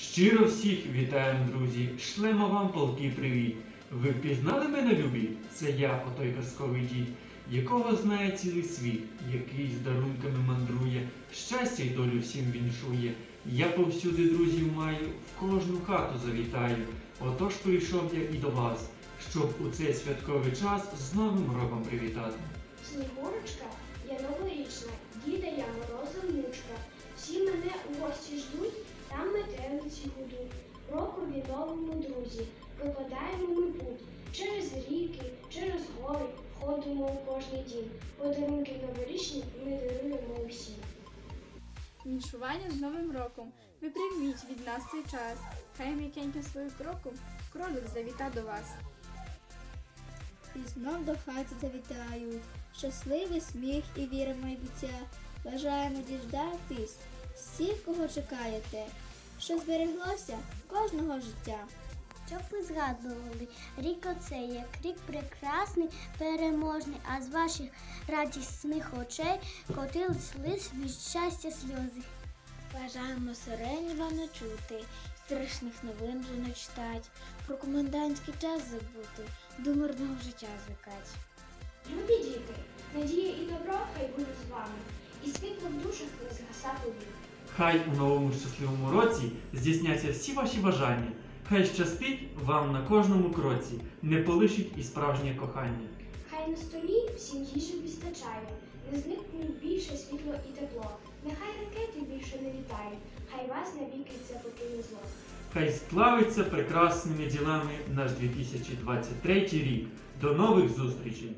Щиро всіх вітаємо, друзі! Шлемо вам полки привіт! Ви впізнали мене, любі? Це я, отой казковий дід, якого знає цілий світ, який з дарунками мандрує, щастя й долю всім віншує. Я повсюди друзів маю, в кожну хату завітаю. Отож прийшов я і до вас, щоб у цей святковий час з Новим роком привітати. Снігурочка, гудуть. Рокові новому друзі, випадаємо ми путь. Через ріки, через гори входимо у кожний дім. Подарунки новорічні ми даруємо усім. Віншування з Новим роком. Ви прийміть від нас цей час. Хай м'якеньким своїм кроком кролик завіта до вас. І знов до хати завітають. Щасливий сміх і віра в майбуття. Бажаємо діждатись всіх, кого чекаєте, що збереглося кожного життя. Щоб ви згадували, рік оцей як рік прекрасний, переможний, а з ваших радісних очей котились лиш від щастя сльози. Бажаємо сирені вам не чути, страшних новин вже не читать, про комендантський час забути, до мирного життя звикать. Любі діти, надія і добро хай будуть з вами, і світло в душах не згаса повік. Хай у новому щасливому році здійсняться всі ваші бажання. Хай щастить вам на кожному кроці, не полишить і справжнє кохання. Хай на столі всім їжі вистачає, не зникнуть більше світло і тепло. Нехай ракети більше не літають, хай вас навіки це покине зло. Хай сплавиться прекрасними ділами наш 2023 рік. До нових зустрічей!